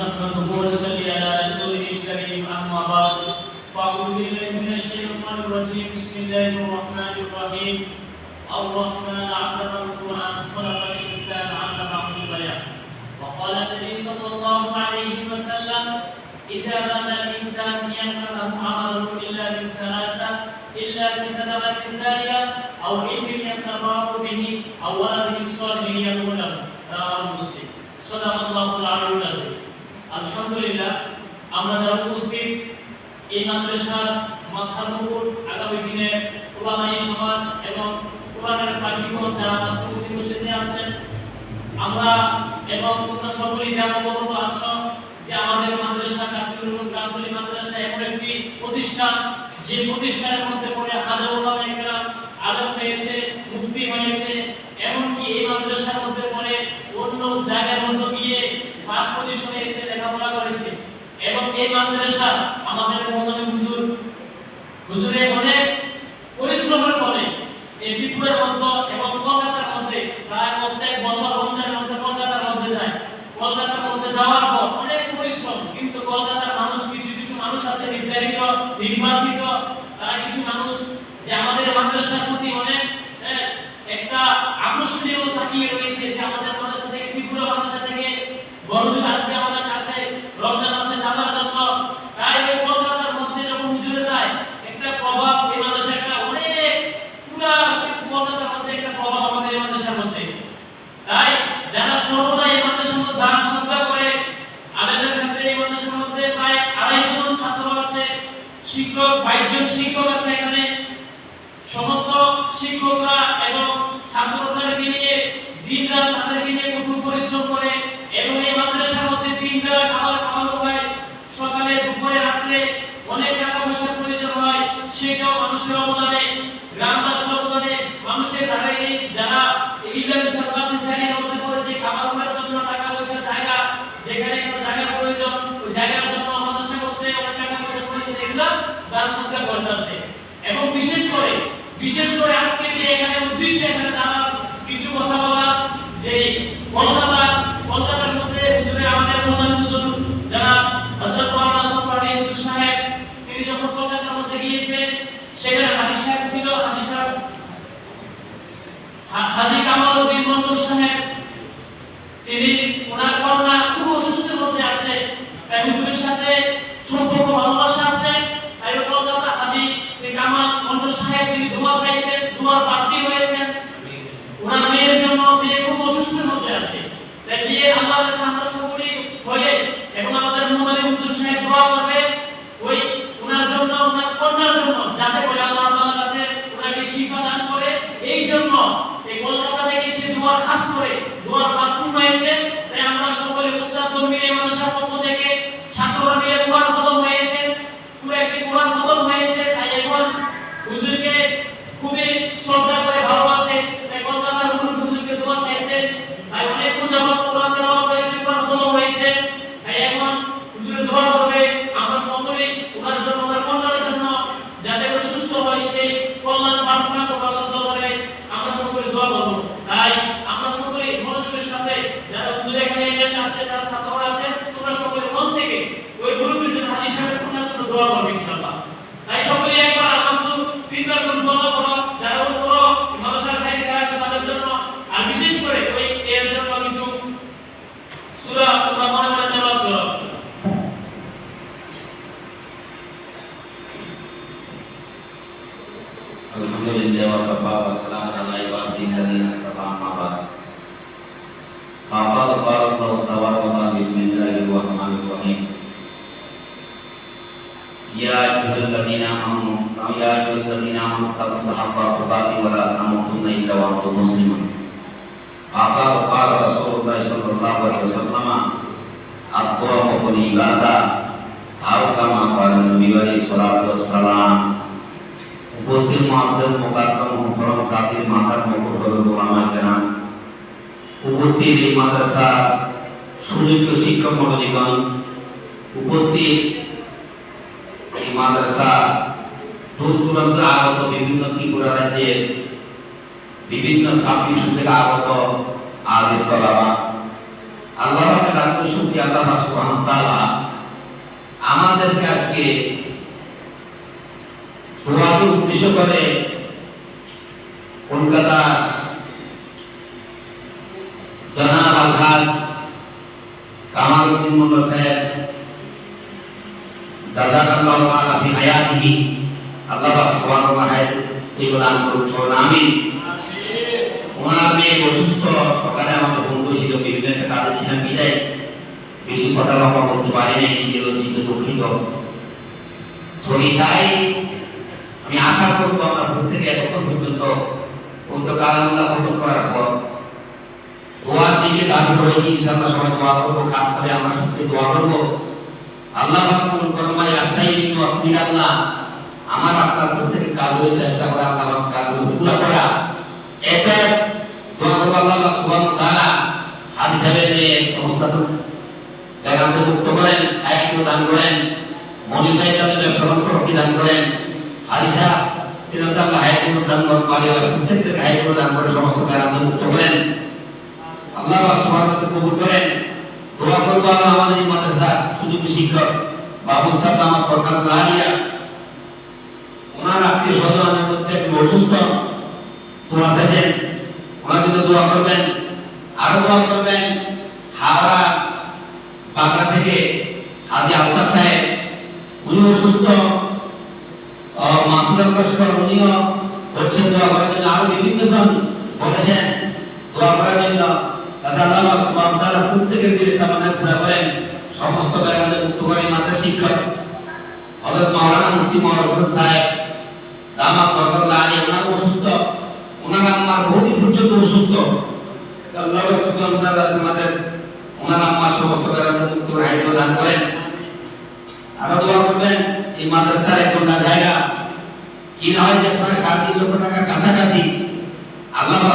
نحمده ونصلي على الكريم أما بعد. فأعوذ بالله من الشيطان الرجيم. بسم الله الرحمن الرحيم. الرحمن علم القرآن خلق الإنسان علمه البيان وقال النبي صلى الله عليه وسلم إذا مات الإنسان ينفعه عمله إلا من إلا بصدقة جارية أو علم ينتفع به أو ولد صالح يدعو له رواه مسلم. صدق আমরা যারা উপস্থিত, এই মাদ্রাসার মাথার মুকুট আগামী দিনে কোরআনাই সমাজ এবং কোরআনের পাখিগণ যারা আমার সম্মুখীন বসে আছেন, আমরা এবং তোমরা সকলেই যারা অবগত আছো যে আমাদের মাদ্রাসা কাশ্মীর মাদ্রাসা এমন একটি প্রতিষ্ঠান, যে প্রতিষ্ঠানের মধ্যে পড়ে হাজার ওলামা একরাম আলেম হয়েছে মুফতি হয়েছে এমনকি এই মাদ্রাসার মধ্যে পড়ে অন্য জায়গার মধ্যে গিয়ে ফার্স্ট পজিশনে এসে লেখাপড়া করেছে এবং এই মাদ্রাসা আমাদের মহম্মদ হুজুর হুজুরে অনেক পরিশ্রমের পরে এই ত্রিপুরার মধ্যে এবং কলকাতার মধ্যে, প্রায় প্রত্যেক বছর রমজানের মধ্যে কলকাতার মধ্যে যায়। কলকাতার মধ্যে যাওয়ার পর অনেক পরিশ্রম, কিন্তু কলকাতার মানুষ, কিছু কিছু মানুষ আছে নির্ধারিত, নির্বাচিত। তারা কিছু মানুষ যে আমাদের মাদ্রাসার প্রতি অনেক একটা আকর্ষণীয় তাকিয়ে রয়েছে যে আমাদের মাদ্রাসা থেকে ত্রিপুরা মাদ্রাসা থেকে বড়দিন আসবে আমাদের কাছে রমজান মাসে যাওয়ার জন্য তাই ওই কলকাতার মধ্যে যখন হুজুরে যায় একটা প্রভাব এই মাদ্রাসার একটা অনেক পুরা কলকাতার মধ্যে একটা প্রভাব আমাদের এই মাদ্রাসার মধ্যে তাই যারা সর্বদা এই মাদ্রাসার মধ্যে দান শ্রদ্ধা করে আমাদের ক্ষেত্রে এই মাদ্রাসার মধ্যে প্রায় আড়াইশো জন ছাত্র আছে শিক্ষক, বাইশজন শিক্ষক আছে এখানে। সমস্ত শিক্ষকরা এবং ছাত্রদেরকে নিয়ে দিন রাত তাদেরকে নিয়ে কঠোর পরিশ্রম করে এবং এই মাদ্রাসার মধ্যে তিন বেলা খাবার খাওয়ানো হয় সকালে দুপুরে রাত্রে অনেক টাকা পয়সার প্রয়োজন হয় সেটাও মানুষের অবদানে গ্রামবাসীর অবদানে মানুষের দ্বারা এই যারা ইলিগাল সার্ভান্ট জায়গার মধ্যে পড়ে যে খাবারের জন্য টাকা পয়সার জায়গা যেখানে কোনো জায়গার প্রয়োজন ওই জায়গার জন্য মানুষের মধ্যে অনেক টাকা পয়সার প্রয়োজন এগুলো দান সৎকার করতেছে এবং বিশেষ করে বিশেষ করে আজকে যে এখানে উদ্দেশ্য এখানে কিছু কথা বলা যে কলকাতা কলকাতার মধ্যে আমাদের প্রধান হুজুর, যারা হযরত সাহেব, তিনি যখন কলকাতার মধ্যে গিয়েছেন, সেখানে হাজি সাহেব ছিল, হাজি সাহেব হাজি কামাল উদ্দিন মন্ডল সাহেব তিনি ওনার কন্যা খুব অসুস্থের মধ্যে আছে তাই হুজুরের সাথে সম্পর্ক ভালোবাসা আছে তাই ও কলকাতা হাজি শ্রী কামাল মন্ডল সাহেব তিনি দোয়া চাইছেন দোয়ার প্রার্থী হয়েছেন ওনার মেয়ের জন্য যে খুব অসুস্থের মধ্যে আছে তাই বিয়ে ছাত্র কাছে হলে এবং আমাদের মোহাম্মদ হুজুর সাহেব দোয়া করবে। ওই ওনার জন্য, ওনার কন্যার জন্য, যাতে করে আল্লাহ তাআলা যাতে ওনাকে শিফা দান করে। এই জন্য এই কলকাতা থেকে সে দোয়ার খাস করে দোয়ার প্রার্থী হয়েছে তাই আমরা সকলে উস্তাদ কর্মীর মানসার পক্ষ থেকে ছাত্ররা মিলে কোরআন খতম হয়েছে পুরো একটি কোরআন খতম হয়েছে তাই এখন হুজুরকে খুবই শ্রদ্ধা করে ভালোবাসে তাই কলকাতার হুজুর হুজুরকে দোয়া চাইছে তাই অনেক যাবত কোরআন তেলাওয়াত হয়েছে কোরআন খতম হয়েছে তাই এখন হুজুরের দোয়া করবে আমরা সকলেই ওনার জন্য ওনার কল্যাণের জন্য যাতে করে সুস্থ হয় সেই কল্যাণ প্রার্থনা করব আল্লাহর দরবারে আমরা সকলে দোয়া করব তাই আমরা সকলে মনোযোগের সাথে যারা হুজুর এখানে এখানে আছে যারা ছাত্ররা আছে তোমরা সকলে মন থেকে ওই গুরুবীর জন্য হাদিস সাহেবের কল্যাণের জন্য দোয়া করব ইনশাআল্লাহ তাই সকলে একবার আলহামদুলিল্লাহ তিনবার গুণ ফলো করো যারা করো মানুষের ভাই আছে তাদের জন্য আর বিশেষ করে ওই এর জন্য কিছু সূরা তোমরা মনে মনে তেলাওয়াত করো। আলহামদুলিল্লাহ বাবা يا ايها الذين امنوا يا ايها الذين امنوا اتقوا الله حق تقاته ولا تموتن الا وانتم مسلمون فقد قال رسول الله صلى الله عليه وسلم الطواف عباده او كما قال النبي عليه الصلاه والسلام উপস্থিত মাসের মোকাদ্দম মুহতরম জাতির মাথার মুকুট হল ওলামা কেরাম উপস্থিত এই মাদ্রাসা সুযোগ্য শিক্ষক মণ্ডলীগণ উপস্থিত এই মাদ্রাসা দূর দূরান্ত আগত বিভিন্ন ত্রিপুরা রাজ্যের বিভিন্ন সাবডিভিশন থেকে আগত আদেশ করা আল্লাহ শুকরিয়া আল্লাহ সুবহানাহু ওয়া তাআলা আমাদেরকে আজকে দোয়াকে উদ্দেশ্য করে কলকাতা জনাব আলহাজ কামাল উদ্দিন মোল্লা সাহেব জাযাকাল্লাহু তাআলা ফি হায়াতিহি আল্লাহ সুবহানাহু ওয়া তাআলা এই বলান করুন আমিন ওনার মেয়ে অসুস্থ সকালে আমাকে ফোন করেছিল বিভিন্ন কাজে ছিলাম বিদায় বেশি কথা লম্বা বলতে পারি নাই নিজে লজ্জিত দুঃখিত শরীর তাই আমি আশা করব আমরা প্রত্যেকে এতক্ষণ পর্যন্ত খতম করার পর দোয়ার দিকে দাবি করেছি ইনশাআল্লাহ সবাই দোয়া করব খাস করে আমরা সত্যি দোয়া করব আল্লাহ মানে আস্তাই কিন্তু আপনি আল্লাহ, আমার আপনার প্রত্যেকের কাজের চেষ্টা করা আল্লাহ কাজগুলো পুরো করা এটা দোয়া আল্লাহ সুবহানাহু ওয়া তাআলা সাহেবের মেয়ে সমস্ত যারা মুক্ত করেন আয়াত দান করেন ভাই যাদের ব্যবসা বাণিজ্য দান করেন তিনার আল্লাহ আয়াত দান করেন পালিয়ে আয়াত দান করে সমস্ত কারান্ত মুক্ত করেন। আল্লাহ সুবহানাহু ওয়া তাআলা কবুল করেন। দোয়া করব আল্লাহ আমাদের এই মাদ্রাসা সুযোগ শিক্ষক? বা মুস্তাদ আমার দরকার লালিয়া ওনার আত্মীয় স্বজনের মধ্যে একটু অসুস্থ। দোয়া চাইছেন ওনার জন্য দোয়া করবেন, আরও দোয়া করবেন। হাওড়া বাংলা থেকে হাজি আলতাফ সাহেব উনি অসুস্থ। মাসুদার লস্কর উনিও হচ্ছেন দোয়া করার জন্য আরও বিভিন্ন জন বলেছেন দোয়া করার জন্য। দাদা আল্লাহ ওয়া তাআলা প্রত্যেকের দিলে তামান্না পুরা করেন সমস্ত ব্যাপারে মুক্ত মাঝে শিক্ষক, হযরত মাওলানা মুফতি মাওলানা সাহেব, দামাত বরকত লালি ওনার অসুস্থ, ওনার আম্মার বহুদিন পর্যন্ত অসুস্থ। আল্লাহ ওয়া তাআলা তোমাদের ওনার আম্মার সমস্ত ব্যাপারে মুক্ত রাহিত দান করেন। আরও দোয়া করবেন, এই মাদ্রাসার এখন না জায়গা। কি না হয় যে আপনার সাড়ে তিন লক্ষ কাছাকাছি আল্লাহ